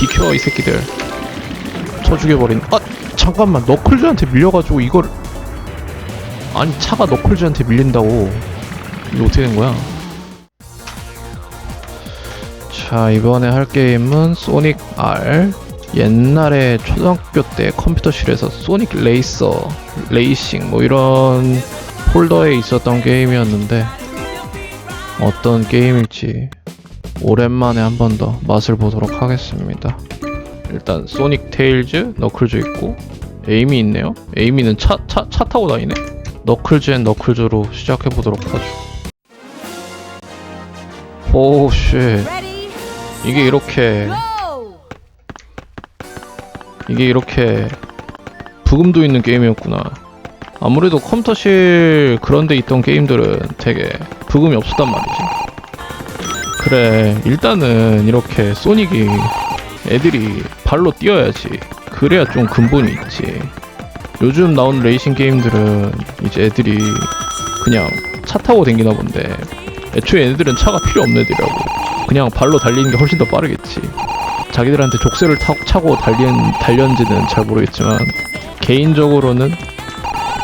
비켜 이 새끼들. 쳐 죽여버린 아 잠깐만 너클즈한테 밀려가지고 이걸 아니 차가 너클즈한테 밀린다고. 이게 어떻게 된 거야? 자 이번에 할 게임은 소닉 R. 옛날에 초등학교 때 컴퓨터실에서 소닉 레이서 레이싱 뭐 이런 폴더에 있었던 게임이었는데 어떤 게임일지 오랜만에 한 번 더 맛을 보도록 하겠습니다. 일단 소닉 테일즈, 너클즈 있고 에이미 있네요. 에이미는 차, 차, 차 타고 다니네. 너클즈 앤 너클즈로 시작해 보도록 하죠. 오, 쉣. Ready, 이게 이렇게! 이게 이렇게 부금도 있는 게임이었구나. 아무래도 컴퓨터실 그런 데 있던 게임들은 되게 부금이 없었단 말이지. 그래, 일단은 이렇게 소닉이 애들이 발로 뛰어야지. 그래야 좀 근본이 있지. 요즘 나오는 레이싱 게임들은 이제 애들이 그냥 차 타고 댕기나 본데 애초에 애들은 차가 필요 없는 애들이라고. 그냥 발로 달리는 게 훨씬 더 빠르겠지. 자기들한테 족쇄를 타, 차고 달린, 달렸는지는 잘 모르겠지만 개인적으로는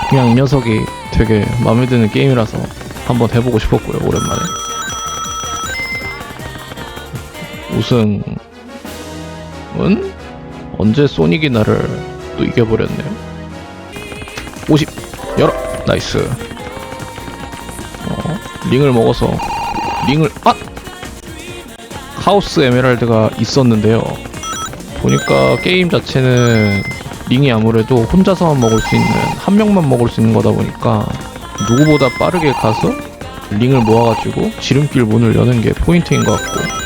그냥 이 녀석이 되게 마음에 드는 게임이라서 한번 해보고 싶었고요 오랜만에 우승은 언제 소닉이 나를 또 이겨버렸네요. 50 열어. 나이스. 어, 링을 먹어서 링을 아! 하우스 에메랄드가 있었는데요. 보니까 게임 자체는 링이 아무래도 혼자서만 먹을 수 있는 한 명만 먹을 수 있는 거다 보니까 누구보다 빠르게 가서 링을 모아가지고 지름길 문을 여는 게 포인트인 것 같고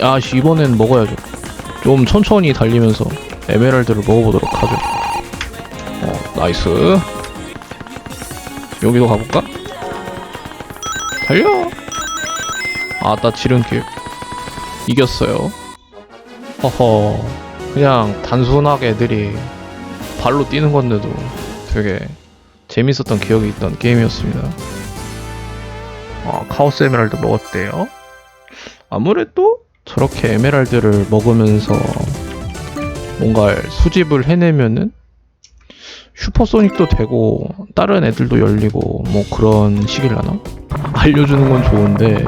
아씨 이번엔 먹어야죠. 좀 천천히 달리면서 에메랄드를 먹어보도록 하죠. 어 나이스. 여기도 가볼까? 달려. 아나 지름길 이겼어요 허허 그냥 단순하게 애들이 발로 뛰는 건데도 되게 재밌었던 기억이 있던 게임이었습니다 아 카오스 에메랄드 먹었대요 아무래도 저렇게 에메랄드를 먹으면서 뭔가 수집을 해내면은 슈퍼소닉도 되고 다른 애들도 열리고 뭐 그런 식이려나? 알려주는 건 좋은데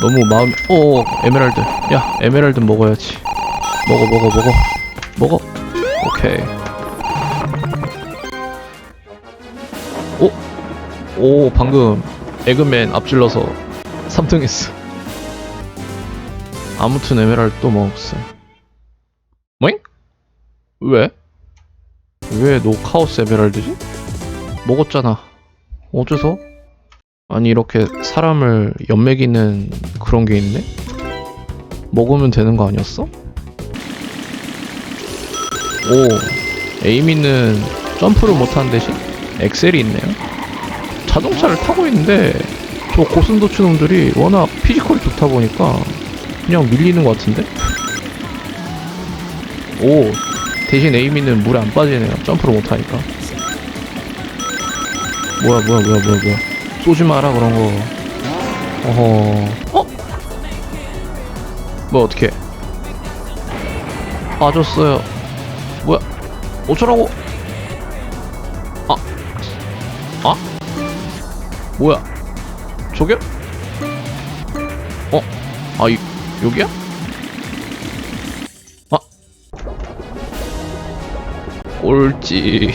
너무 마음 오 에메랄드. 야 에메랄드 먹어야지. 먹어 먹어 먹어. 먹어. 오케이. 오? 오 방금 에그맨 앞질러서 3등 했어 아무튼 에메랄드 또 먹었어 뭐잉? 왜? 왜 노 카오스 에메랄드지? 먹었잖아 어째서? 아니 이렇게 사람을 연맥이는 그런 게 있네? 먹으면 되는 거 아니었어? 오 에이미는 점프를 못하는 대신 엑셀이 있네요 자동차를 타고 있는데 저 고슴도치 놈들이 워낙 피지컬이 좋다 보니까 그냥 밀리는 것 같은데? 오 대신 에이미는 물에 안 빠지네요 점프를 못하니까 뭐야 뭐야 뭐야 뭐야 뭐야 쏘지 마라 그런 거. 어허. 어? 뭐 어떻게? 빠졌어요. 뭐야? 어쩌라고? 아, 아? 뭐야? 저게? 어? 아, 이, 여기야? 아? 꼴찌.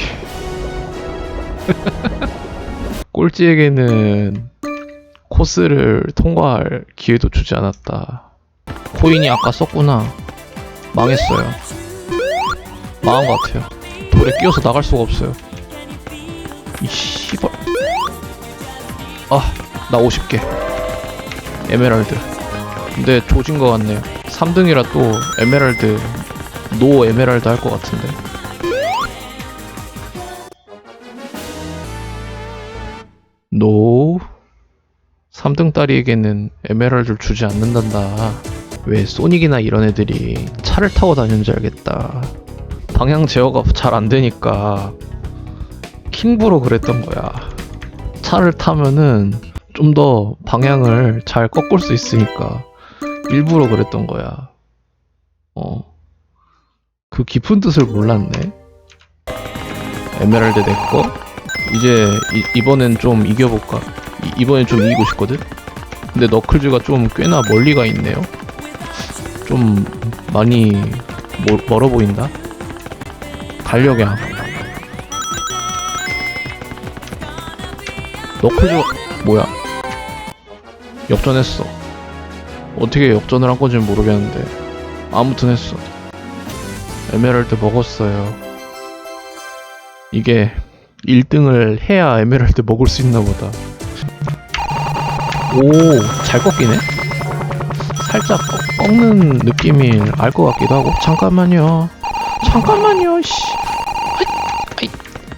꼴찌에게는 코스를 통과할 기회도 주지 않았다. 코인이 아까 썼구나. 망했어요. 망한 것 같아요. 돌에 끼어서 나갈 수가 없어요. 이 씨발. 아, 나 50개. 에메랄드. 근데 조진 것 같네요. 3등이라 또 에메랄드, 노 에메랄드 할 것 같은데. 노 3등 딸이에게는 에메랄드를 주지 않는단다 왜 소닉이나 이런 애들이 차를 타고 다니는지 알겠다 방향 제어가 잘 안되니까 킹브로 그랬던 거야 차를 타면은 좀 더 방향을 잘 꺾을 수 있으니까 일부러 그랬던 거야. 어. 그 깊은 뜻을 몰랐네. 에메랄드 내꺼. 이제 이, 번엔좀 이겨볼까. 이, 이번엔 좀 이기고 싶거든. 근데 너클즈가 좀 꽤나 멀리 가 있네요. 좀 많이 멀- 멀어 보인다. 달력이야. 너클즈가 뭐야? 역전했어. 어떻게 역전을 한 건지는 모르겠는데 아무튼 했어. 에메랄드 먹었어요. 이게 1등을 해야 에메랄드 먹을 수 있나 보다. 오, 잘 꺾이네? 살짝 꺾- 꺾는 느낌이 알것 같기도 하고. 잠깐만요. 잠깐만요, 씨. 아이,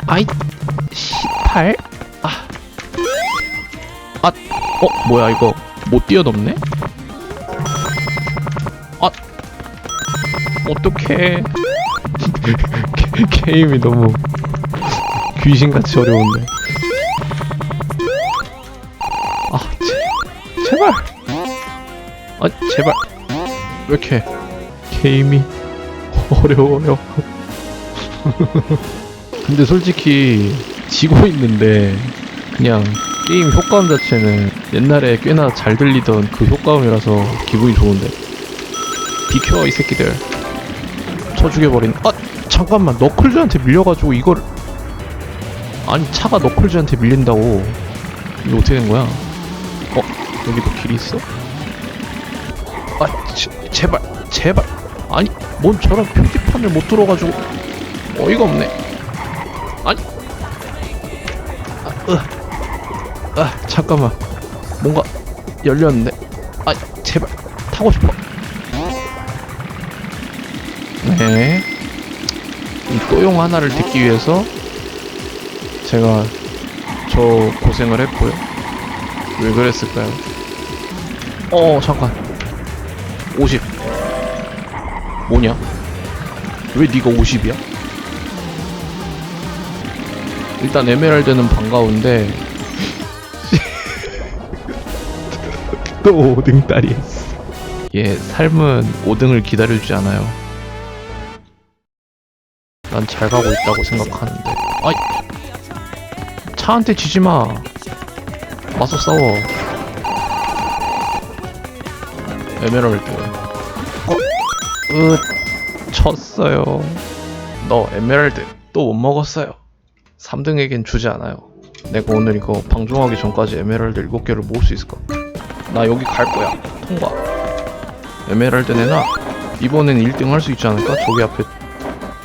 아이, 아이? 아. 아, 어, 뭐야, 이거. 못 뛰어넘네? 아. 어떡해. 게- 게임이 너무 귀신같이 어려운데. 아, 제, 제발. 아, 제발. 왜 이렇게 게임이 어려워요. 근데 솔직히 지고 있는데 그냥 게임 효과음 자체는 옛날에 꽤나 잘 들리던 그 효과음이라서 기분이 좋은데. 비켜 이 새끼들. 쳐 죽여버린. 아 잠깐만 너클즈한테 밀려가지고 이걸 아니 차가 너클즈한테 밀린다고 이거 어떻게 된 거야? 어 여기도 길이 있어? 아 제, 제발 제발 아니 뭔 저런 표지판을 못 들어가지고 어이가 없네 아니 아, 으, 아 잠깐만 뭔가 열렸는데 아 제발 타고 싶어 네. 이 또용 하나를 듣기 위해서 제가 저 고생을 했고요. 왜 그랬을까요? 어, 잠깐. 50. 뭐냐? 왜 네가 50이야? 일단 에메랄드는 반가운데 또 5등 딸이. 예, 삶은 5등을 기다려주지 않아요. 난 잘 가고 있다고 생각하는데. 아이! 차한테 지지 마. 와서 싸워. 에메랄드. 어? 으, 쳤어요. 너 에메랄드 또 못 먹었어요. 3등에겐 주지 않아요. 내가 오늘 이거 방종하기 전까지 에메랄드 7개를 모을 수 있을까? 나 여기 갈 거야. 통과. 에메랄드 내놔. 이번엔 1등 할 수 있지 않을까? 저기 앞에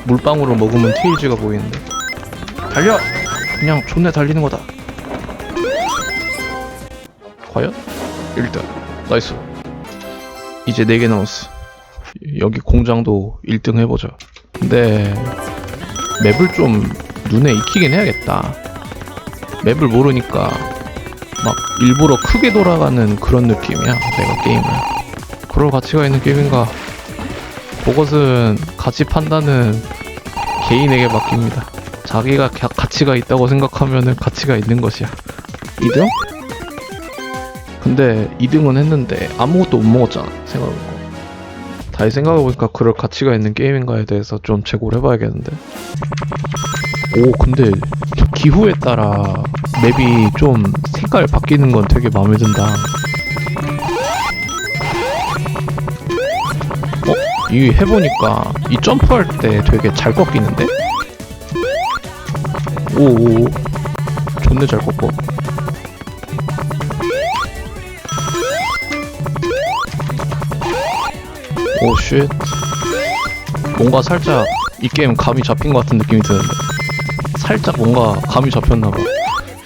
물방울을 먹으면 테일즈가 보이는데 달려! 그냥 존내 달리는 거다 과연? 1등 나이스 이제 4개 남았어 여기 공장도 1등 해보자 근데 맵을 좀 눈에 익히긴 해야겠다 맵을 모르니까 막 일부러 크게 돌아가는 그런 느낌이야 내가 게임을 그럴 가치가 있는 게임인가 그것은 가치 판단은 개인에게 맡깁니다. 자기가 가, 가치가 있다고 생각하면은 가치가 있는 것이야. 2등? 근데 2등은 했는데 아무것도 못 먹었잖아. 생각해보니까. 다시 생각해보니까 그럴 가치가 있는 게임인가에 대해서 좀 재고를 해봐야겠는데. 오, 근데 기후에 따라 맵이 좀 색깔 바뀌는 건 되게 마음에 든다. 이 해보니까 이 점프할 때 되게 잘 꺾이는데? 오오. 존내 잘 꺾어. 오 쉣. 뭔가 살짝 이 게임 감이 잡힌 것 같은 느낌이 드는데. 살짝 뭔가 감이 잡혔나봐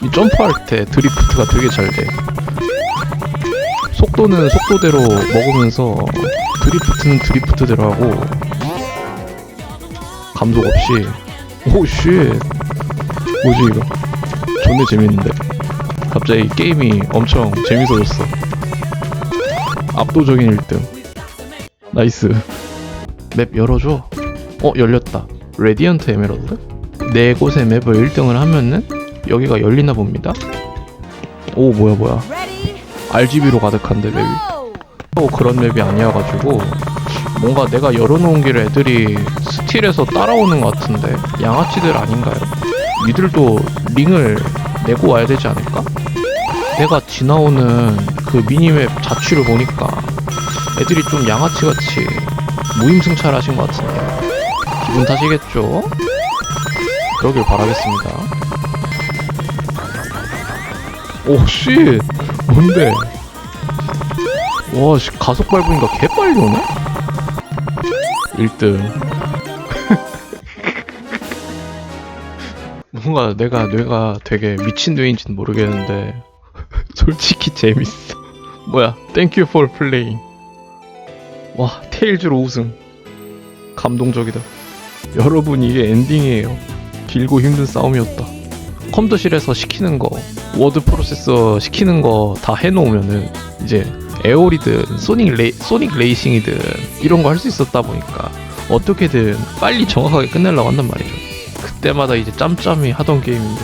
이 점프할 때 드리프트가 되게 잘 돼. 속도는 속도대로 먹으면서 드리프트는 드리프트대로 하고 감속 없이. 오쉣 뭐지 이거? 존내 재밌는데. 갑자기 게임이 엄청 재밌어졌어. 압도적인 1등. 나이스. 맵 열어줘. 어 열렸다. 레디언트 에메랄드 네 곳의 맵을 1등을 하면은 여기가 열리나 봅니다 오 뭐야 뭐야 RGB로 가득한데 맵이 또 그런 맵이 아니어가지고 뭔가 내가 열어놓은 길을 애들이 스틸에서 따라오는 것 같은데 양아치들 아닌가요? 니들도 링을 내고 와야 되지 않을까? 내가 지나오는 그 미니맵 자취를 보니까 애들이 좀 양아치같이 무임승차를 하신 것 같은데 기분 탓이겠죠? 그러길 바라겠습니다 오씨 뭔데? 와 씨, 가속 밟으니까 개빨리 오네? 1등. 뭔가 내가 뇌가 되게 미친 뇌인지는 모르겠는데 솔직히 재밌어. 뭐야 땡큐 for playing. 와 테일즈로 우승. 감동적이다. 여러분 이게 엔딩이에요. 길고 힘든 싸움이었다. 컴퓨터실에서 시키는 거 워드 프로세서 시키는 거 다 해놓으면은 이제 에어리든 소닉 레 소닉 레이싱이든 이런 거 할 수 있었다 보니까 어떻게든 빨리 정확하게 끝내려고 한단 말이죠. 그때마다 이제 짬짬이 하던 게임인데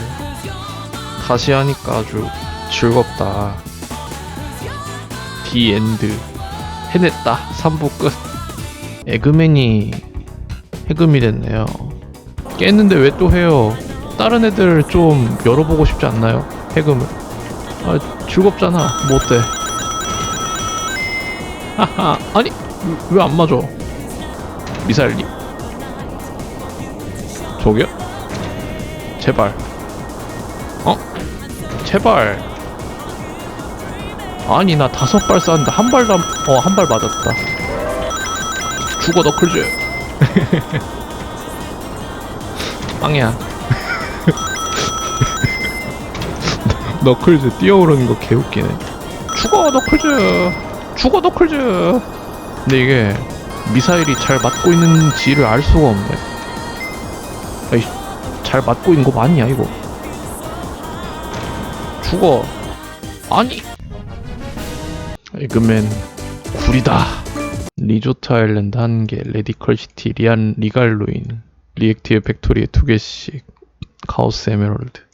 다시 하니까 아주 즐겁다. 디 엔드. 해냈다. 3부 끝. 에그맨이 해금이 됐네요. 깼는데 왜 또 해요? 다른 애들 좀 열어보고 싶지 않나요 해금을 아 즐겁잖아. 뭐 어때? 하하. 아니 왜 안 맞아? 미사일님. 저기요? 제발. 어? 제발. 아니 나 다섯 발 쐈는데 한 발도 안... 어한 발 맞았다. 죽어 너클즈. 빵이야 너클즈 뛰어오르는 거 개웃기네. 죽어 너클즈 죽어 너클즈. 근데 이게 미사일이 잘 맞고 있는지를 알 수가 없네. 아이 잘 맞고 있는 거 맞냐 이거? 죽어. 아니! 에그맨 구리다. 리조트 아일랜드 한개 레디컬 시티 리안 리갈로인 리액티브 팩토리에 두 개씩 카오스 에메랄드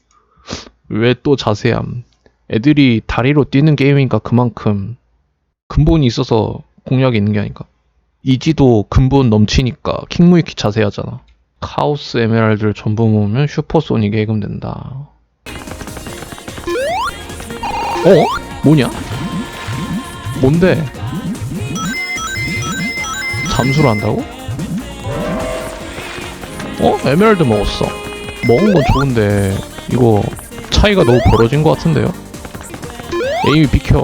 왜 또 자세함 애들이 다리로 뛰는 게임이니까 그만큼 근본이 있어서 공략이 있는 게 아닌가 이지도 근본 넘치니까 킹무이키 자세하잖아 카오스 에메랄드를 전부 모으면 슈퍼소닉에 해금된다 어? 뭐냐? 뭔데? 잠수를 한다고? 어? 에메랄드 먹었어. 먹은 건 좋은데 이거 차이가 너무 벌어진 것 같은데요? 에임이 비켜.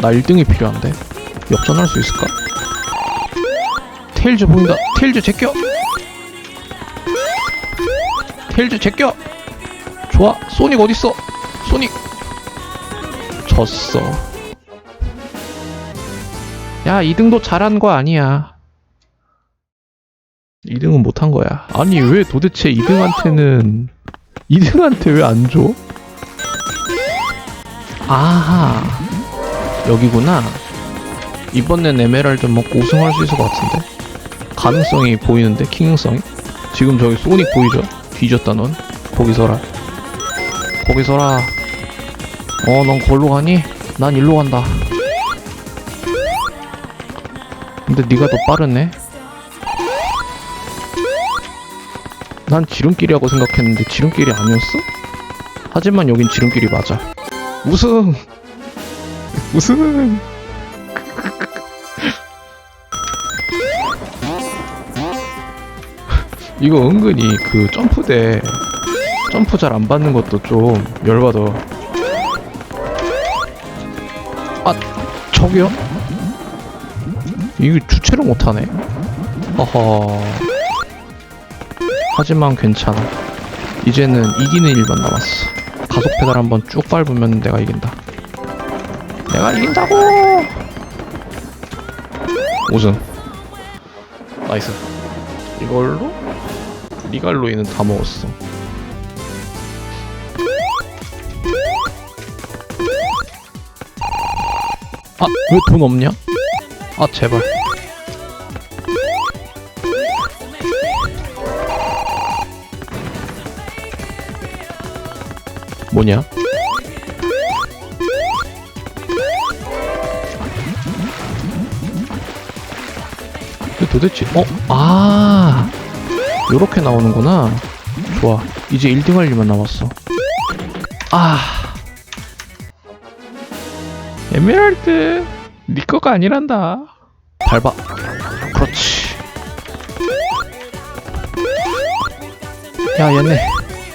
나 1등이 필요한데 역전할 수 있을까? 테일즈 보인다. 테일즈 제껴. 테일즈 제껴. 좋아. 소닉 어딨어? 소닉. 졌어. 야, 2등도 잘한 거 아니야. 2등은 못한 거야. 아니, 왜 도대체 2등한테는 2등한테 왜 안 줘? 아하. 여기구나. 이번엔 에메랄드 먹고 우승할 수 있을 것 같은데. 가능성이 보이는데, 킹성이. 지금 저기 소닉 보이죠? 뒤졌다, 넌. 거기 서라. 거기 서라. 어, 넌 걸로 가니? 난 일로 간다. 근데 네가 더 빠르네. 난 지름길이라고 생각했는데 지름길이 아니었어? 하지만 여긴 지름길이 맞아. 우승! 우승! 이거 은근히 그 점프대 점프 잘 안 받는 것도 좀 열받아. 아, 저기요? 이거 주체를 못하네. 어허. 하지만 괜찮아. 이제는 이기는 일만 남았어. 가속 페달 한번 쭉 밟으면 내가 이긴다. 내가 이긴다고! 우승. 나이스. 이걸로 리갈로이는 다 먹었어. 아, 왜 돈 없냐? 아, 제발. 뭐냐? 근데 도대체 어? 아 요렇게 나오는구나. 좋아. 이제 1등 할 일만 남았어. 아. 에메랄드 니네 거가 아니란다. 밟아. 그렇지. 야 얘네.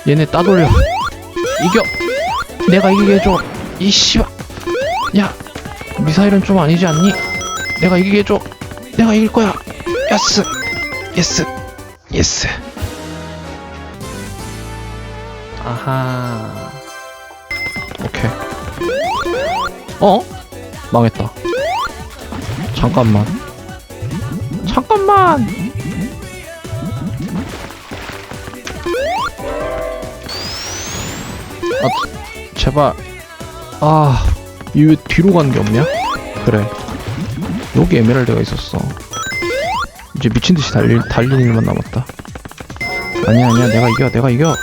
얘네 따돌려. 이겨. 내가 이기게 해줘. 이 씨발. 야 미사일은 좀 아니지 않니? 내가 이기게 해줘. 내가 이길 거야. 예스. 예스. 예스. 아하. 오케이. 어? 망했다. 잠깐만. 잠깐만 아 제발 아, 이왜 뒤로 가는 게 없냐? 그래. 여기 에메랄드가 있었어. 이제 미친 듯이 달릴 달리는 일만 남았다. 아니야, 아니야, 내가 이겨, 내가 이겨.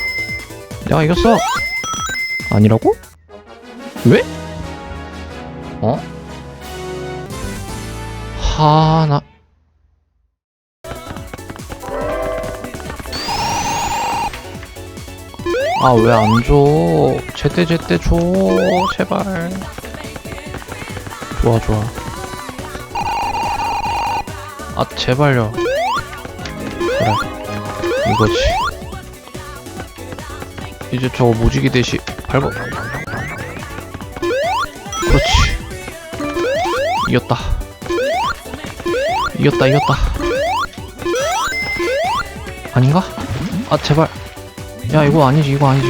내가 이겼어. 아니라고? 왜? 어? 하나. 아, 왜 안 줘? 제때 제때 줘, 제발. 좋아, 좋아. 아, 제발요. 그래. 이거지. 이제 저거 무지개 대시 밟아. 그렇지. 이겼다. 이겼다, 이겼다. 아닌가? 아, 제발. 야 이거 아니지 이거 아니지.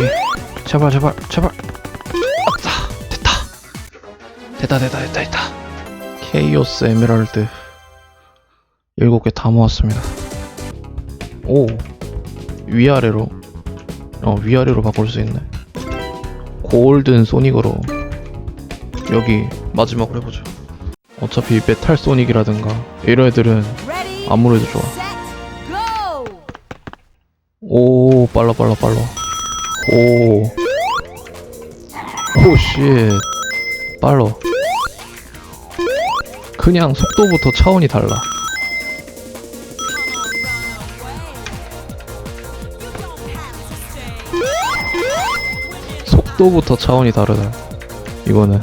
제발 제발 제발. 아싸 됐다. 됐다 됐다 됐다 됐다. 케이오스 에메랄드 일곱 개다 모았습니다. 오 위아래로. 어 위아래로 바꿀 수 있네. 골든 소닉으로. 여기 마지막으로 해보자 어차피 메탈 소닉이라든가 이런 애들은 아무래도 좋아! 오 빨라 빨라 빨라. 오오 쉣 빨라. 그냥 속도부터 차원이 달라. 속도부터 차원이 다르다 이거는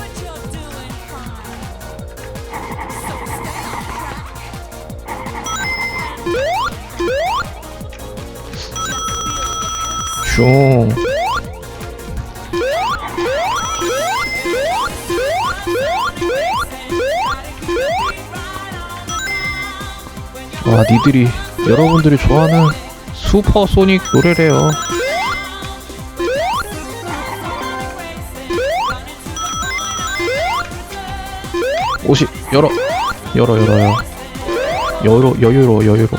슝 와, 니들이 여러분들이 좋아하는 슈퍼소닉 노래래요. 옷이 열어 열어 열어요. 여유로 여유로 여유로.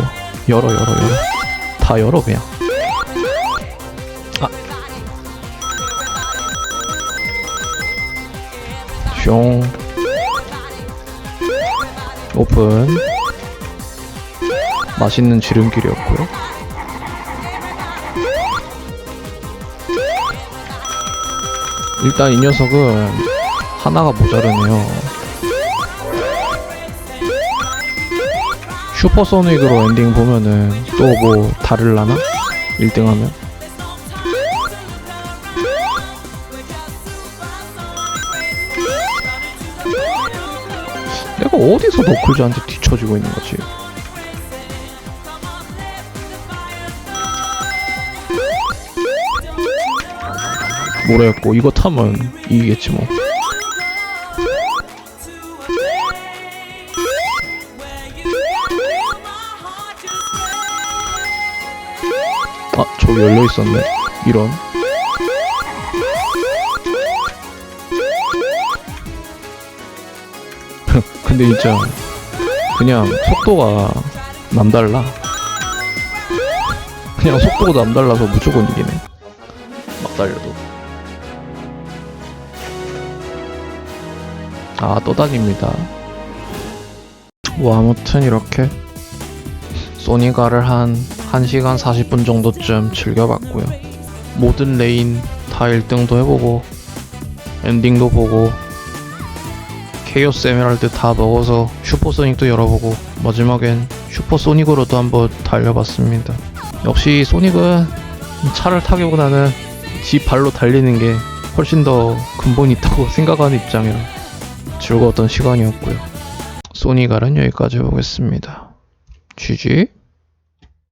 열어 열어 열어. 다 열어 그냥 숑 오픈. 맛있는 지름길이었고요. 일단 이 녀석은 하나가 모자르네요. 슈퍼소닉으로 엔딩 보면은 또 뭐 다를라나? 1등 하면 어디서 너클즈한테 뒤처지고 있는 거지? 모르겠고 이거 타면 이기겠지 뭐. 아 저기 열려 있었네. 이런. 근데 진짜 그냥 속도가 남달라. 그냥 속도가 남달라서 무조건 이기네. 막 달려도. 아, 또 다닙니다. 뭐, 아무튼 이렇게 소니가를 한 1시간 40분 정도쯤 즐겨봤고요. 모든 레인 다 1등도 해보고, 엔딩도 보고, 케이오스 에메랄드 다 먹어서 슈퍼소닉도 열어보고, 마지막엔 슈퍼 소닉으로도 한번 달려봤습니다. 역시 소닉은 차를 타기보다는 지 발로 달리는 게 훨씬 더 근본 있다고 생각하는 입장이라 즐거웠던 시간이었고요. 소니가는 여기까지 해보겠습니다. GG